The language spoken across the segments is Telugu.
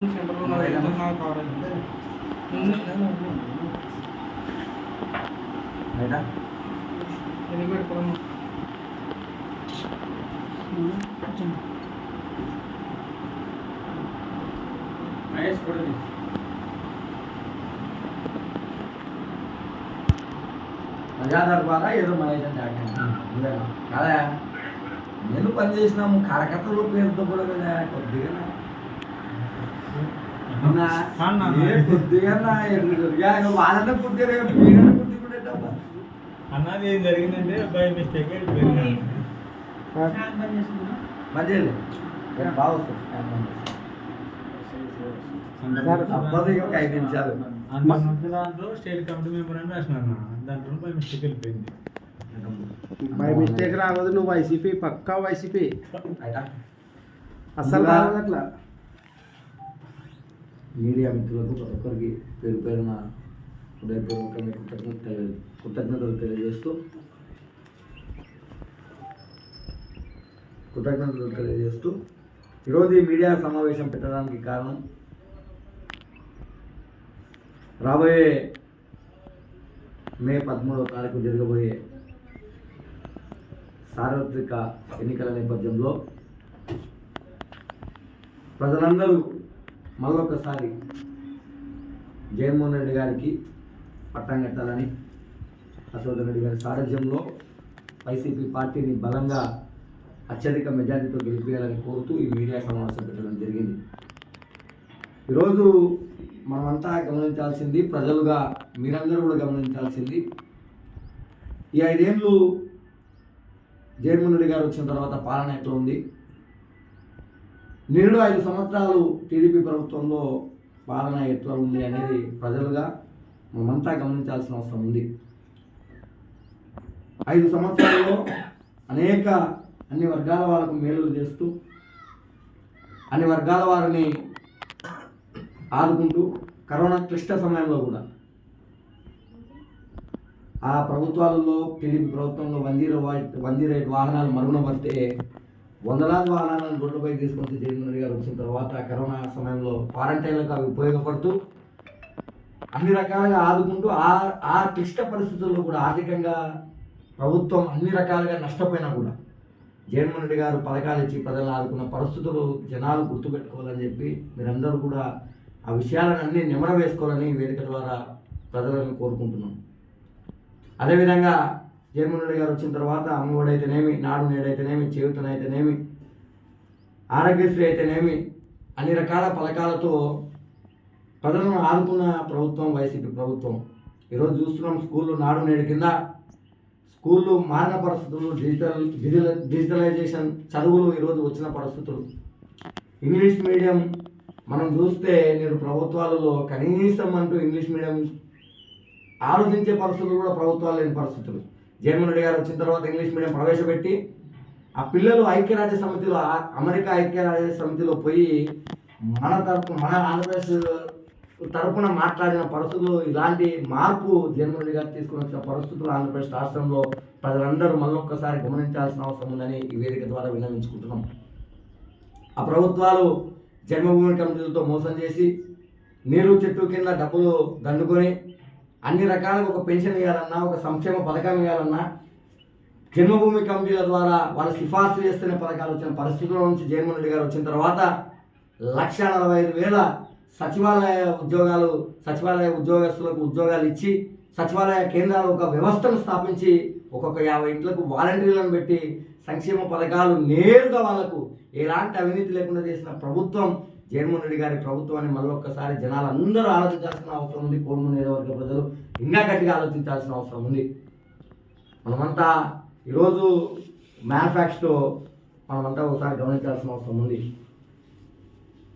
సెంటర్లో ఉన్నది ఎంత నాకు కావాలి బయట ఎందుకు పెట్టుకోవడం మహేష్ కొడుకు ప్రజాదర్ ద్వారా ఏదో మహేష్ అంటే ఆజ్ఞ కదా నేను పని చేసినాము కరకట్టలో పేరుతో కూడా కదా కొద్దిగా అవునా? అన్నా. ఏ కొద్దిగా నా ఎదురు. యా, నువ్వు వాళ్ళనే పుట్టారే వీళ్ళనే పుట్టుకునేటప్ప అన్నది ఏం జరిగిందంటే బై మిస్టేక్ దాంట్లో స్టేట్ కమిటీ మెంబర్ అని రాసిన అన్న దాంట్లో బై మిస్టేక్ వెళ్ళిపోయింది. బై మిస్టేక్ రావద్దు నువ్వు వైసీపీ పక్కా వైసీపీ ఇంకా- రావద్దు అట్లా. మీడియా మిత్రులకు ప్రతి ఒక్కరికి పేరు పేరున హృదయపూర్వకంగా కృతజ్ఞత కృతజ్ఞతలు తెలియజేస్తూ కృతజ్ఞతలు తెలియజేస్తూ ఈరోజు ఈ మీడియా సమావేశం పెట్టడానికి కారణం రాబోయే మే పదమూడవ తారీఖు జరగబోయే సార్వత్రిక ఎన్నికల నేపథ్యంలో ప్రజలందరూ మళ్ళొకసారి జగన్మోహన్ రెడ్డి గారికి పట్టం కట్టాలని అశోక్ రెడ్డి గారి సారథ్యంలో వైసీపీ పార్టీని బలంగా అత్యధిక మెజారిటీతో గెలిపేయాలని కోరుతూ ఈ మీడియా సమావేశం పెట్టడం జరిగింది. ఈరోజు మనమంతా గమనించాల్సింది ప్రజలుగా మీరందరూ కూడా గమనించాల్సింది ఈ ఐదేళ్ళు జగన్మోహన్ రెడ్డి గారు వచ్చిన తర్వాత పాలన ఎట్లా ఉంది? నేడు ఐదు సంవత్సరాలు టీడీపీ ప్రభుత్వంలో పాలన ఎట్లా ఉంది అనేది ప్రజలుగా మనమంతా గమనించాల్సిన అవసరం ఉంది. ఐదు సంవత్సరాల్లో అనేక అన్ని వర్గాల వాళ్ళకు మేలులు చేస్తూ అన్ని వర్గాల వారిని ఆదుకుంటూ కరోనా క్లిష్ట సమయంలో కూడా ఆ ప్రభుత్వాలలో టీడీపీ ప్రభుత్వంలో one zero one zero eight వాహనాలు మరుగున పడితే వందలాది వాహనాలను రోడ్లపై తీసుకొచ్చి జగన్మోహన్ రెడ్డి గారు వచ్చిన తర్వాత కరోనా సమయంలో క్వారంటైన్లకు అవి ఉపయోగపడుతూ అన్ని రకాలుగా ఆదుకుంటూ ఆ ఆ క్లిష్ట పరిస్థితుల్లో కూడా ఆర్థికంగా ప్రభుత్వం అన్ని రకాలుగా నష్టపోయినా కూడా జగన్మోహన్ రెడ్డి గారు పథకాలు ఇచ్చి ప్రజలు ఆదుకున్న పరిస్థితులు జనాలు గుర్తుపెట్టుకోవాలని చెప్పి మీరందరూ కూడా ఆ విషయాలను అన్నీ నిమర వేసుకోవాలని వేదిక ద్వారా ప్రజలను కోరుకుంటున్నాం. అదేవిధంగా జగన్మోహన్ రెడ్డి గారు వచ్చిన తర్వాత అమ్మఒడైతేనేమి అయితేనేమి నాడు నేడైతేనేమి చేయుతనైతేనేమి ఆరోగ్యశ్రీ అయితేనేమి అన్ని రకాల పథకాలతో ప్రజలను ఆదుకున్న ప్రభుత్వం వైసీపీ ప్రభుత్వం. ఈరోజు చూస్తున్నాం స్కూళ్ళు నాడు నేడు కింద స్కూళ్ళు మారిన పరిస్థితులు డిజిటల్ డిజిటల్ డిజిటలైజేషన్ చదువులు ఈరోజు వచ్చిన పరిస్థితులు. ఇంగ్లీష్ మీడియం మనం చూస్తే నేను ప్రభుత్వాలలో కనీసం అంటూ ఇంగ్లీష్ మీడియం ఆలోచించే పరిస్థితులు కూడా ప్రభుత్వాలు లేని పరిస్థితులు. జగన్మోహన్ రెడ్డి గారు వచ్చిన తర్వాత ఇంగ్లీష్ మీడియం ప్రవేశపెట్టి ఆ పిల్లలు ఐక్యరాజ్య సమితిలో అమెరికా ఐక్యరాజ్య సమితిలో పోయి మన తరపు మన ఆంధ్రప్రదేశ్ తరపున మాట్లాడిన పరిస్థితులు ఇలాంటి మార్పు జగన్మోహన్ రెడ్డి గారు తీసుకుని వచ్చిన పరిస్థితులు ఆంధ్రప్రదేశ్ రాష్ట్రంలో ప్రజలందరూ మళ్ళొక్కసారి గమనించాల్సిన అవసరం ఉందని ఈ వేదిక ద్వారా విన్నవించుకుంటున్నాం. ఆ ప్రభుత్వాలు జన్మభూమి కమిటీలతో మోసం చేసి నీరు చెట్టు కింద డబ్బులు దండుకొని అన్ని రకాలుగా ఒక పెన్షన్ ఇవ్వాలన్నా ఒక సంక్షేమ పథకం ఇవ్వాలన్నా జన్మభూమి కమిటీల ద్వారా వాళ్ళు సిఫార్సు చేస్తున్న పథకాలు వచ్చిన పరిస్థితుల నుంచి జగన్మోహన్ రెడ్డి గారు వచ్చిన తర్వాత లక్ష నలభై ఐదు వేల సచివాలయ ఉద్యోగాలు సచివాలయ ఉద్యోగస్తులకు ఉద్యోగాలు ఇచ్చి సచివాలయ కేంద్రాలు ఒక వ్యవస్థను స్థాపించి ఒక్కొక్క యాభై ఇంట్లకు వాలంటీర్లను పెట్టి సంక్షేమ పథకాలు నేరుగా వాళ్ళకు ఎలాంటి అవినీతి లేకుండా చేసిన ప్రభుత్వం జగన్మోహన్ రెడ్డి గారి ప్రభుత్వాన్ని మళ్ళొక్కసారి జనాలు అందరూ ఆలోచించాల్సిన అవసరం ఉంది. కోరుమూరు నియోజకవర్గ ప్రజలు ఇంకా గట్టిగా ఆలోచించాల్సిన అవసరం ఉంది. మనమంతా ఈరోజు మ్యానుఫ్యాక్చర్లో మనమంతా ఒకసారి గమనించాల్సిన అవసరం ఉంది.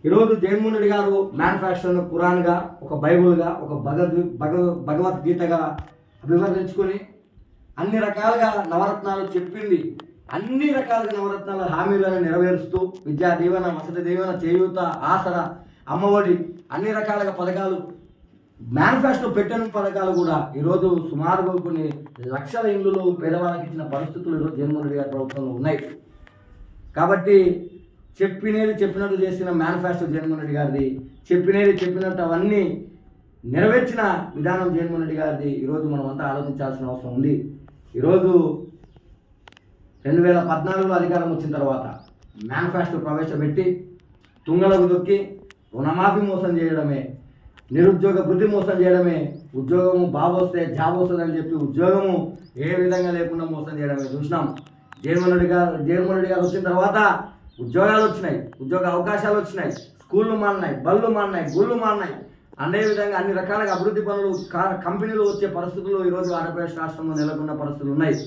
ఈరోజు జగన్మోహన్ రెడ్డి గారు మ్యానుఫ్యాక్చర్ను కురాన్గా ఒక బైబుల్గా ఒక భగవద్ భగ భగవద్గీతగా అభివర్ణించుకొని అన్ని రకాలుగా నవరత్నాలు చెప్పింది. అన్ని రకాల నవరత్నాల హామీలను నెరవేరుస్తూ విద్యా దీవెన వసతి దీవెన చేయూత ఆసర అమ్మఒడి అన్ని రకాలుగా పథకాలు మేనిఫెస్టో పెట్టిన పథకాలు కూడా ఈరోజు సుమారుగా కొన్ని లక్షల ఇండ్లు పేదవాళ్ళకి ఇచ్చిన పరిస్థితులు ఈరోజు జగన్మోహన్ రెడ్డి గారి ప్రభుత్వంలో ఉన్నాయి. కాబట్టి చెప్పినది చెప్పినట్టు చేసిన మేనిఫెస్టో జగన్మోహన్ రెడ్డి గారిది చెప్పినది చెప్పినట్టు అవన్నీ నెరవేర్చిన విధానం జగన్మోహన్ రెడ్డి గారిది ఈరోజు మనం అంతా ఆలోచించాల్సిన అవసరం ఉంది. ఈరోజు రెండు వేల పద్నాలుగులో అధికారం వచ్చిన తర్వాత మేనిఫెస్టో ప్రవేశపెట్టి తుంగలకు దొక్కి రుణమాఫీ మోసం చేయడమే నిరుద్యోగ వృద్ధి మోసం చేయడమే ఉద్యోగము బాగొస్తే జాబ్ వస్తుందని చెప్పి ఉద్యోగము ఏ విధంగా లేకుండా మోసం చేయడమే చూసినాం. జగన్మోహన్ రెడ్డి గారు జగన్మోహన్ రెడ్డి గారు వచ్చిన తర్వాత ఉద్యోగాలు వచ్చినాయి ఉద్యోగ అవకాశాలు వచ్చినాయి స్కూళ్ళు మారినాయి బళ్ళు మారినాయి గుళ్ళు మారినాయి. అదే విధంగా అన్ని రకాలుగా అభివృద్ధి పనులు కంపెనీలు వచ్చే పరిస్థితులు ఈరోజు ఆంధ్రప్రదేశ్ రాష్ట్రంలో నెలకొన్న పరిస్థితులు ఉన్నాయి.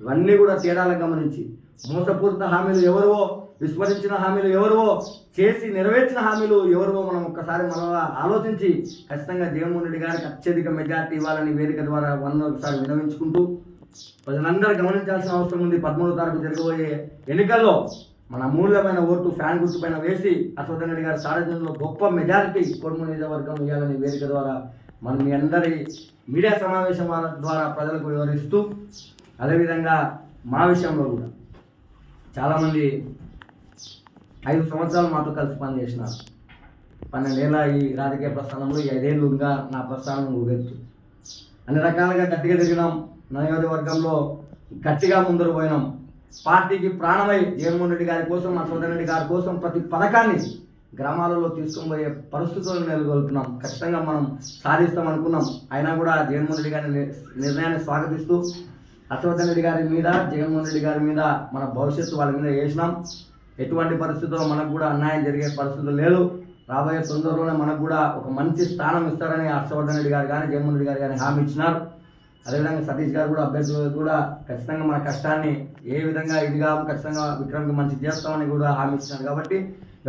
ఇవన్నీ కూడా తేడాలను గమనించి మోసపూరిత హామీలు ఎవరివో విస్మరించిన హామీలు ఎవరివో చేసి నెరవేర్చిన హామీలు ఎవరివో మనం ఒక్కసారి మనలా ఆలోచించి ఖచ్చితంగా జగన్మోహన్ రెడ్డి గారికి అత్యధిక మెజార్టీ ఇవ్వాలని వేదిక ద్వారా వన్ ఒకసారి వినవించుకుంటూ ప్రజలందరూ గమనించాల్సిన అవసరం ఉంది. పదమూడో తారీఖు జరగబోయే ఎన్నికల్లో మన అమూల్యమైన ఓటు ఫ్యాన్ గుర్తు పైన వేసి అశ్వథన్ రెడ్డి గారి సారథ్యంలో గొప్ప మెజారిటీ కొడుము నియోజకవర్గం ఇవ్వాలని వేదిక ద్వారా మనం మీ అందరి మీడియా సమావేశం ద్వారా ప్రజలకు వివరిస్తూ అదేవిధంగా మా విషయంలో కూడా చాలామంది ఐదు సంవత్సరాలు మాతో కలిసి పనిచేసినారు పన్నెండేళ్ళ ఈ రాజకీయ ప్రస్థానంలో ఈ ఐదేళ్ళు ఇంకా నా ప్రస్థానం ఊగెత్తు. అన్ని రకాలుగా గట్టిగా తిరిగినాం. నా నియోజకవర్గంలో గట్టిగా ముందరు పోయినాం. పార్టీకి ప్రాణమై జగన్మోహన్ రెడ్డి గారి కోసం మా సోదర రెడ్డి గారి కోసం ప్రతి పథకాన్ని గ్రామాలలో తీసుకొని పోయే పరిస్థితులను నెలకొల్పుతున్నాం ఖచ్చితంగా మనం సాధిస్తాం అనుకున్నాం అయినా కూడా జగన్మోహన్ రెడ్డి గారి ని- నిర్ణయాన్ని స్వాగతిస్తూ హర్షవర్ధన్ రెడ్డి గారి మీద జగన్మోహన్ రెడ్డి గారి మీద మన భవిష్యత్తు వాళ్ళ మీద వేసినాం. ఎటువంటి పరిస్థితుల్లో మనకు కూడా అన్యాయం జరిగే పరిస్థితులు లేదు రాబోయే తొందరలోనే మనకు కూడా ఒక మంచి స్థానం ఇస్తారని హర్షవర్ధన్ రెడ్డి గారు కానీ జగన్మోహన్ రెడ్డి గారు కానీ హామీ ఇచ్చినారు. అదేవిధంగా సతీష్ గారు కూడా అభ్యర్థులు కూడా ఖచ్చితంగా మన కష్టాన్ని ఏ విధంగా ఇదిగా ఖచ్చితంగా విక్రమ్కి మంచి చేస్తామని కూడా హామీ ఇచ్చినారు. కాబట్టి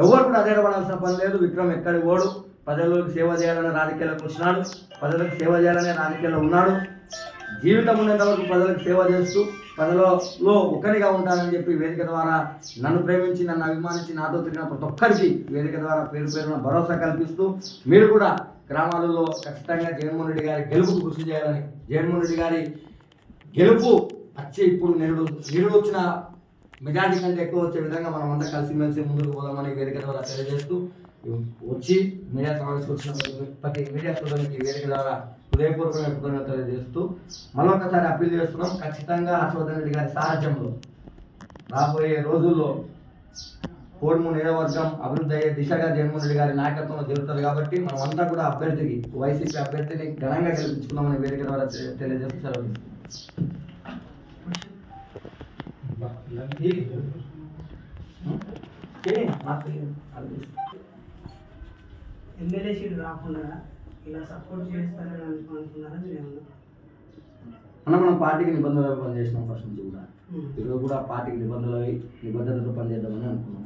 ఎవరు కూడా అదే పడాల్సిన పని లేదు. విక్రమ్ ఎక్కడి ఓడు ప్రజలకు సేవ చేయాలనే రాజకీయాలకు వచ్చినాడు. ప్రజలకు సేవ చేయాలనే రాజకీయాల్లో ఉన్నాడు. జీవితం ఉన్నంత వరకు ప్రజలకు సేవ చేస్తూ ప్రజలలో ఒకరిగా ఉంటానని చెప్పి వేదిక ద్వారా నన్ను ప్రేమించి నన్ను అభిమానించి నాతో తిరిగిన ప్రతి ఒక్కరికి వేదిక ద్వారా పేరు పేరున భరోసా కల్పిస్తూ మీరు కూడా గ్రామాలలో ఖచ్చితంగా జగన్మోహన్ రెడ్డి గారి గెలుపుకు కృషి చేయాలని జగన్మోహన్ రెడ్డి గారి గెలుపు వచ్చే ఇప్పుడు నిరుడు నిరుడు వచ్చిన మెజార్టీ కంటే ఎక్కువ వచ్చే విధంగా మనం అంతా కలిసిమెలిసి ముందుకు పోదామని వేదిక ద్వారా తెలియజేస్తూ వచ్చి మీడియా సమావేశం వచ్చిన ప్రతి మీడియా సోదరునికి వేదిక ద్వారా హృదయపూర్వకంగా కృతజ్ఞతలు తెలియజేస్తూ మరొకసారి అప్పీల్ చేస్తున్నాం. ఖచ్చితంగా హర్షవర్ధన్ రెడ్డి గారి సారథ్యంలో రాబోయే రోజుల్లో కోడుమూరు నియోజకవర్గం అభివృద్ధి అయ్యే దిశగా జగన్మోహన్ రెడ్డి గారి నాయకత్వంలో జరుగుతుంది కాబట్టి మనం అంతా కూడా అభ్యర్థికి వైసీపీ అభ్యర్థిని ఘనంగా గెలిపించుకున్నామని వేదిక ద్వారా తెలియజేస్తూ సెలవు. ఎమ్మెల్యే సీట్ రాకుండా ఇలా సపోర్ట్ చేస్తారని అనుకు- అనుకున్నారా మీరు అన్న మనం పార్టీకి నిబంధనలు పనిచేసినాం ఫస్ట్ నుంచి కూడా. ఈరోజు కూడా పార్టీకి నిబంధనలు నిబంధనలతో పనిచేద్దామని అనుకున్నాం.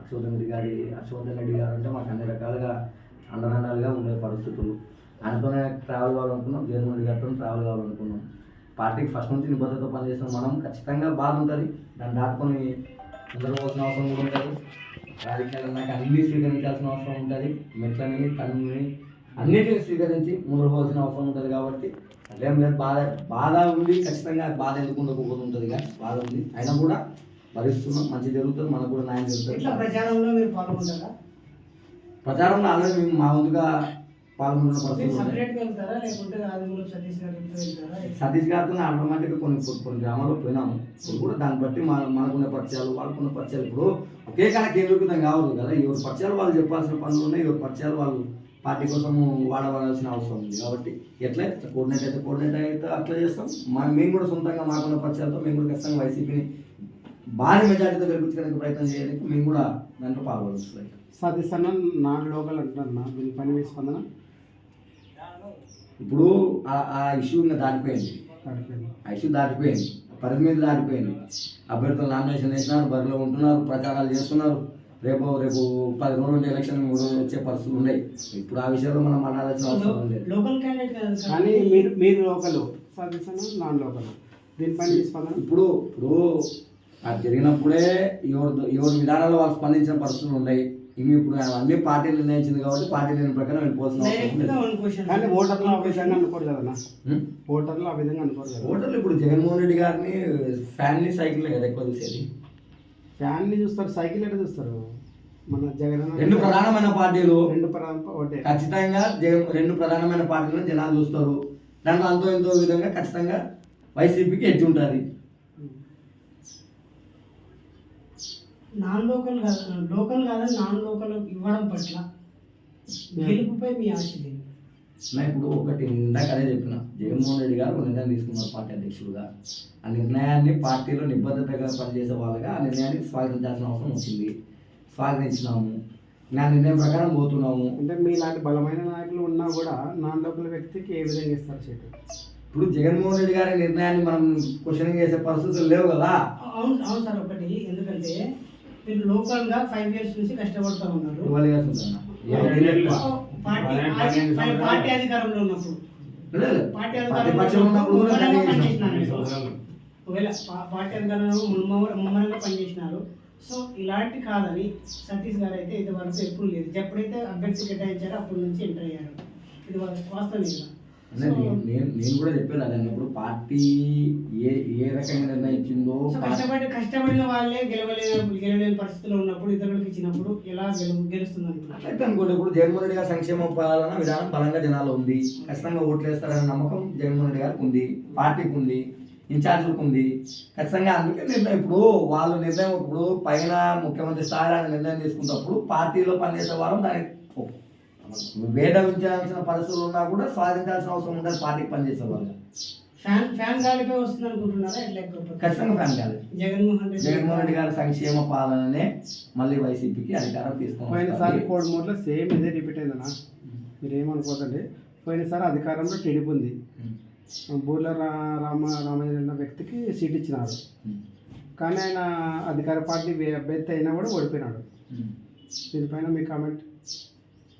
హర్షవర్ధన్ రెడ్డి గారి హర్షవర్ధన్ రెడ్డి గారు అంటే మాకు అన్ని రకాలుగా అండదండాలుగా ఉండే పరిస్థితులు. ఆయనతోనే ట్రావెల్ కావాలనుకున్నాం జగన్మోహన్ రెడ్డి గారితో ట్రావెల్ కావాలనుకున్నాం. పార్టీకి ఫస్ట్ నుంచి నిబద్ధతతో పనిచేసిన మనం. ఖచ్చితంగా బాధ ఉంటుంది దాన్ని దాటుకొని ముందర పోవాల్సిన అవసరం కూడా ఉంటుంది రాజకీయాలు నాకు అన్ని స్వీకరించాల్సిన అవసరం ఉంటుంది. మెట్లని తన్నుని అన్నిటిని స్వీకరించి ముందర పోవాల్సిన అవసరం ఉంటుంది కాబట్టి అదేం లేదు బాధ బాధ ఉంది ఖచ్చితంగా బాధ ఎందుకు ఉండకపోతుంటుంది కానీ బాధ ఉంది. అయినా కూడా భరిస్తున్నాం మంచి జరుగుతుంది మనకు కూడా న్యాయం జరుగుతుంది. ప్రచారంలో మీరు పాల్గొంటారా? ప్రచారంలో ఆల్రెడీ మేము మా వంతుగా పాల్గొన్న సతీష్ గారితో ఆటోమేటిక్గా కొన్ని కొన్ని- కొన్ని గ్రామాల్లో పోయినాము. ఇప్పుడు కూడా దాన్ని బట్టి మన మనకున్న పరిచయాలు వాళ్ళకున్న పరిచయాలు. ఇప్పుడు ఒకే కాడ కేంద్రీకృతం కావద్దు కదా. ఎవరి పరిచయాలు వాళ్ళు చెప్పాల్సిన పనులు ఉన్నాయి ఎవరి పరిచయాలు వాళ్ళు పార్టీ కోసం వాడవలసిన అవసరం ఉంది. కాబట్టి ఎట్లా కోఆర్డినేట్ అయితే కోఆర్డినేట్ అయితే అట్లా చేస్తాం. మా మేము కూడా సొంతంగా మాకున్న పరిచయాలతో మేము కూడా ఖచ్చితంగా వైసీపీని భారీ మెజార్టీతో గెలిపించడానికి ప్రయత్నం చేయడానికి మేము కూడా దాంట్లో పాల్గొలుస్తాయి సతీష్ అన్న నాన్ లోకల్ అంటున్నా దీని పని మీ స్పందన? ఇప్పుడు ఆ- ఆ ఇష్యూ ఇంకా దాటిపోయింది. ఆ ఇష్యూ దాటిపోయింది. పరిధి మీద దాటిపోయింది. అభ్యర్థులు నామినేషన్ వేసినారు బరిలో ఉంటున్నారు ప్రచారాలు చేస్తున్నారు. రేపు రేపు పది రోజుల నుంచి ఎలక్షన్ మూడు రోజులు వచ్చే పరిస్థితులు ఉన్నాయి. ఇప్పుడు ఆ విషయంలో మనం మాట్లాడాల్సిన అవసరం లేదు. లోకల్ క్యాండిడేట్ కదా సార్. కానీ మీరు మీరు లోకల్ నాన్ ఇప్పుడు ఇప్పుడు అది జరిగినప్పుడే ఎవరు ఎవరి విధానాల్లో వాళ్ళు స్పందించిన పరిస్థితులు ఉన్నాయి. ఇవి ఇప్పుడు అన్ని పార్టీలు నిర్ణయించింది కాబట్టి పార్టీ నిర్ణయం ప్రకారం కానీ ఓటర్లు ఆ విధంగా అనుకోరు ఉం? ఓటర్లు ఆ విధంగా అనుకోరు కదా. ఓటర్లు ఇప్పుడు జగన్మోహన్ రెడ్డి గారిని ఫ్యామిలీ సైకిల్ కదా ఎక్కువ చూసేది. ఫ్యాన్ని చూస్తారు సైకిల్ ఎట్లా చూస్తారు? మన జగన్ రెండు ప్రధానమైన పార్టీలు. రెండు ప్రధాన ఒకటే ఖచ్చితంగా జగన్ రెండు ప్రధానమైన పార్టీలను జనాలు చూస్తారు. దాంట్లో అంతో ఎంతో విధంగా ఖచ్చితంగా వైసీపీకి ఎడ్జ్ ఉంటుంది. నాన్ లోకల్ కాదు లోకల్ కాదని నాన్ లోకల్ ఇవ్వడం పట్ల గెలుపుపై మీ ఆశ నా ఇప్పుడు ఒకటి ఇందాక అదే చెప్పిన జగన్మోహన్ రెడ్డి గారు ఒక నిర్ణయం తీసుకున్నారు పార్టీ అధ్యక్షులుగా ఆ నిర్ణయాన్ని పార్టీలో నిబద్ధతగా పనిచేసే వాళ్ళగా ఆ నిర్ణయాన్ని స్వాగతించాల్సిన అవసరం వచ్చింది. స్వాగతించినాము నా నిర్ణయం ప్రకారం పోతున్నాము. అంటే మీలాంటి బలమైన నాయకులు ఉన్నా కూడా నాన్ లోకల్ వ్యక్తికి ఏ విధంగా ఇస్తారు సీటు ఇప్పుడు జగన్మోహన్ రెడ్డి గారి నిర్ణయాన్ని మనం క్వశ్చన్ చేసే పరిస్థితులు లేవు కదా. అవును అవును సార్ ఒకటి ఎందుకంటే మీరు లోకల్గా ఫైవ్ ఇయర్స్ నుంచి కష్టపడుతూ ఉన్నారు? పార్టీ అధికారంలో ఉన్నప్పుడు. పార్టీ పనిచేసినారు. ఒకవేళ అధికారంలో ముమ్మర ముమ్మరంగా పనిచేసినారు. సో ఇలాంటి కాదని సతీష్ గారు అయితే ఇంతవరకు ఎప్పుడు లేదు. ఎప్పుడైతే అభ్యర్థి కేటాయించారో అప్పటి నుంచి ఎంటర్ అయ్యారు. ఇది వాస్తవం నేను నేను- కూడా చెప్పాను అదే ఇప్పుడు పార్టీ ఏ ఏ రకంగా నిర్ణయించిందో కష్టపడి కష్టపడిన వాళ్ళే గెలవలేనప్పుడు గెలవలేని పరిస్థితిలో ఉన్నప్పుడు ఇతరులకు ఇచ్చినప్పుడు ఎలా గెలు గెలుస్తుంది అట్లయితే అనుకోండి ఇప్పుడు జగన్మోహన్ రెడ్డి గారి సంక్షేమ పాలన విధానం బలంగా జనాలు ఉంది. ఖచ్చితంగా ఓట్లు వేస్తారనే నమ్మకం జగన్మోహన్ రెడ్డి గారికి ఉంది పార్టీకి ఉంది ఇన్ఛార్జీలకు ఉంది. ఖచ్చితంగా అందుకే నిర్ణయం ఇప్పుడు వాళ్ళు నిర్ణయం ఇప్పుడు పైన ముఖ్యమంత్రి స్థాయిలో నిర్ణయం తీసుకున్నప్పుడు పార్టీలో పనిచేసే వారు దానికి వేదవించాల్సిన పరిస్థితులు ఉన్నా కూడా స్వాధించాల్సిన అవసరం ఉంటుంది పార్టీకి పనిచేసే వాళ్ళు ఫ్యాన్ ఫ్యాన్ గాలిపై వస్తుంది అనుకుంటున్నారా ఖచ్చితంగా ఫ్యాన్ కాదు జగన్మోహన్ రెడ్డి జగన్మోహన్ రెడ్డి గారి సంక్షేమ పాలననే మళ్ళీ వైసీపీకి అధికారం పోయినసారి తీసుకుని కోడిమూడలో సేమ్ ఇదే రిపీట్ అయిందన్న. మీరు ఏమనుకోకండి పోయినసారి అధికారంలో టీడీపీ ఉంది. బూర్ల రామ రామయ్య అన్న వ్యక్తికి సీట్ ఇచ్చినారు. కానీ ఆయన అధికార పార్టీ అభ్యర్థి అయినా కూడా ఓడిపోయినాడు. దీనిపైన మీ కామెంట్?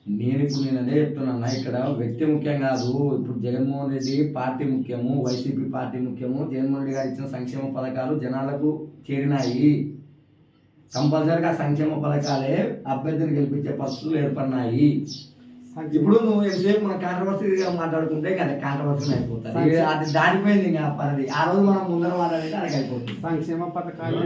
నేను ఇప్పుడు నేను అదే చెప్తున్నా ఇక్కడ వ్యక్తి ముఖ్యం కాదు. ఇప్పుడు జగన్మోహన్ రెడ్డి పార్టీ ముఖ్యము వైసీపీ పార్టీ ముఖ్యము జగన్మోహన్ రెడ్డి గారు ఇచ్చిన సంక్షేమ పథకాలు జనాలకు చేరినాయి. కంపల్సరిగా సంక్షేమ పథకాలే అభ్యర్థిని గెలిపించే పరిస్థితులు ఏర్పడినాయి. ఇప్పుడు నువ్వు ఎంతసేపు మన కాంట్రవర్సీగా మాట్లాడుకుంటే ఇంకా కాంట్రవర్సీ అయిపోతుంది. అది దాటిపోయింది ఇంకా పది ఆ రోజు మనం ముందర మాట్లాడితే అది అయిపోతుంది. సంక్షేమ పథకాలు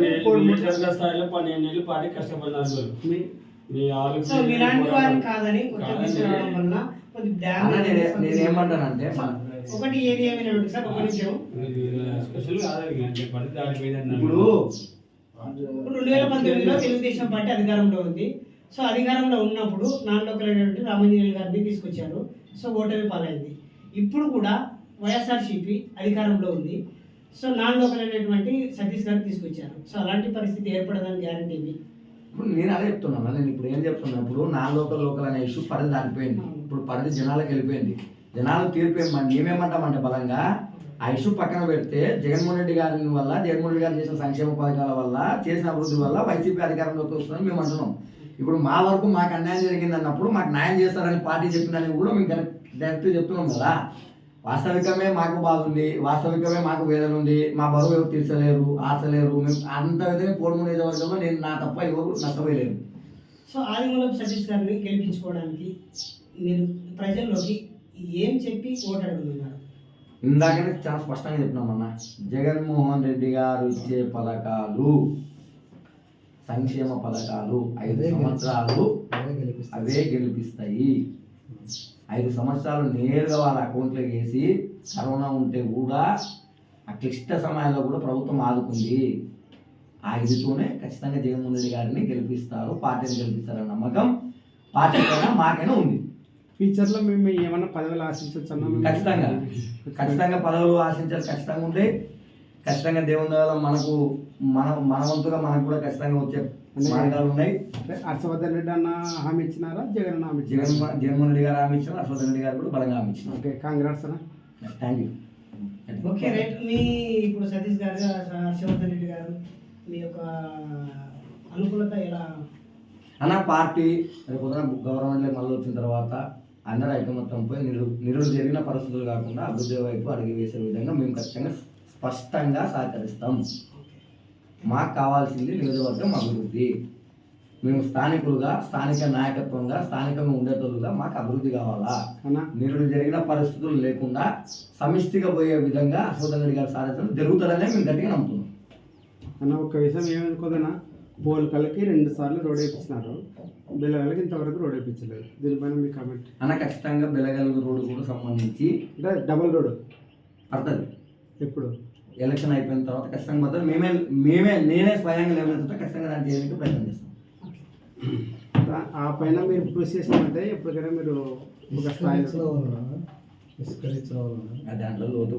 మీ సో మీలాంటి వారిని కాదని కొత్త తీసుకురావడం వల్ల కొద్ది అలా నేను డ్యామేజ్ నేను ఏమంటానంటే మన- ఒకటి ఏది ఏమైనా ఉంటుంది సార్ ఒక నిమిషం. స్పెషల్ కాదు అది అంటే పడి దాడిపోయింది అన్నారు. ఇప్పుడు ఇప్పుడు రెండు వేల పంతొమ్మిదిలో తెలుగుదేశం పార్టీ అధికారంలో ఉంది. సో అధికారంలో ఉన్నప్పుడు నాన్ లోకల్ అయినటువంటి రామంజనేయులు గారిని తీసుకొచ్చారు. సో ఓటమి పాలైంది. ఇప్పుడు కూడా వైఎస్ఆర్సీపీ అధికారంలో ఉంది. సో నాన్ లోకల్ అయినటువంటి సతీష్ గారిని తీసుకొచ్చారు. సో అలాంటి పరిస్థితి ఏర్పడదని గ్యారంటీ ఉంది ఇప్పుడు నేను అదే చెప్తున్నాను నేను ఇప్పుడు ఏం చెప్తున్నా ఇప్పుడు నా లోకల్ లోకల్ అనే ఇష్యూ పరిధి దాటిపోయింది. ఇప్పుడు పరిధి జనాలకు వెళ్ళిపోయింది. జనాలు తీర్పు ఏమేమంటామంటే బలంగా ఆ ఇష్యూ పక్కన పెడితే జగన్మోహన్ రెడ్డి గారి వల్ల జగన్మోహన్ రెడ్డి గారు చేసిన సంక్షేమ పథకాల వల్ల చేసిన అభివృద్ధి వల్ల వైసీపీ అధికారంలోకి వస్తుందని మేము అంటున్నాం ఇప్పుడు మా వరకు మాకు అన్యాయం జరిగింది అన్నప్పుడు మాకు న్యాయం చేస్తారని పార్టీ చెప్పినని కూడా మేము కరెక్ట్ డైరెక్ట్ చెప్తున్నాం కదా. వాస్తవికమే మాకు బాధ ఉంది వాస్తవికమే మాకు వేదన ఉంది మా బరువు ఎవరు తీర్చలేరు ఆశలేరు మేము అంత విధంగా కోడుమూడు నియోజకవర్గంలో నేను నా తప్ప ఎవరు నష్టపోయలేరు సో ఆదిమూలపు సతీష్ గారిని గెలిపించుకోవడానికి మీరు ప్రజల్లోకి ఏం చెప్పి ఓటు అడుగుతున్నారు? ఇందాకనే చాలా స్పష్టంగా చెప్పినామన్న జగన్మోహన్ రెడ్డి గారు ఇచ్చే పథకాలు సంక్షేమ పథకాలు ఐదు సంవత్సరాలు అవే గెలిపిస్తాయి. ఐదు సంవత్సరాలు నేరుగా వాళ్ళ అకౌంట్లోకి వేసి కరోనా ఉంటే కూడా ఆ క్లిష్ట సమయాల్లో కూడా ప్రభుత్వం ఆదుకుంది. ఆ ఇదితోనే ఖచ్చితంగా జగన్మోహన్ రెడ్డి గారిని గెలిపిస్తారు పార్టీని గెలిపిస్తారన్న నమ్మకం పార్టీ పైన మాకైనా ఉంది. ఫ్యూచర్లో మేము ఏమన్నా పదవులు ఆశించవచ్చు అన్న? ఖచ్చితంగా. ఖచ్చితంగా పదవులు ఆశించాలి ఖచ్చితంగా ఉంటాయి ఖచ్చితంగా దేవుని వల్ల మనకు మన మన వంతుగా మనకు కూడా ఖచ్చితంగా వచ్చే ఉన్నాయి. హర్షవర్ధన్ రెడ్డి అన్న హామీ ఇచ్చినారా? జగన్ అన్న హామీ జగన్ ఇచ్చినారా జగన్మోహన్ రెడ్డి గారు హామీ ఇచ్చిన అశ్వథ్ రెడ్డి గారు కూడా బలంగా హామీ ఇచ్చిన ఓకే కాంగ్రెస్ అన్న? థ్యాంక్ యూ ఓకే రైట్ మీ ఇప్పుడు సతీష్ గారు హర్షవర్ధన్ రెడ్డి గారు మీ యొక్క అనుకూలత ఎలా? అన్న పార్టీ రేపు పొద్దున గవర్నమెంట్లో మళ్ళీ వచ్చిన తర్వాత అందరూ ఐకమత్యంపై నిరు నిరుడు జరిగిన పరిస్థితులు కాకుండా అభివృద్ధి వైపు అడుగు వేసే విధంగా మేము ఖచ్చితంగా స్పష్టంగా సహకరిస్తాం మాకు కావాల్సింది నియోజకవర్గం అభివృద్ధి. మేము స్థానికులుగా స్థానిక నాయకత్వంగా స్థానికంగా ఉండేటోళ్ళుగా మాకు అభివృద్ధి కావాలా? నిరుడు జరిగిన పరిస్థితులు లేకుండా సమిష్టిగా పోయే విధంగా అశోక్ రెడ్డి గారి సారథ్యం జరుగుతుందనే మేము గట్టిగా నమ్ముతున్నాం. అన్న ఒక విషయం ఏమనుకోదన్నా? పోల్కల్కి రెండు సార్లు రోడ్ వేయించినారు బెల్లగలకి ఇంతవరకు రోడ్ వేయించలేదు దీనిపైన మీ కామెంట్. అన్న ఖచ్చితంగా బెలగలుగు రోడ్డు కూడా సంబంధించి అంటే డబల్ రోడ్. పడుతుంది. ఎప్పుడు? ఎలక్షన్ అయిపోయిన తర్వాత ఖచ్చితంగా మాత్రం మేమే మేమే నేనే స్వయంగా లేవనెత్తుతా ఖచ్చితంగా దాన్ని చేయడానికి ప్రయత్నం చేస్తాం. ఆ పైన మీరు కృషి చేసినట్టే ఎప్పటికైనా మీరు ఒక స్థాయిలో ఆ దాంట్లో లోతు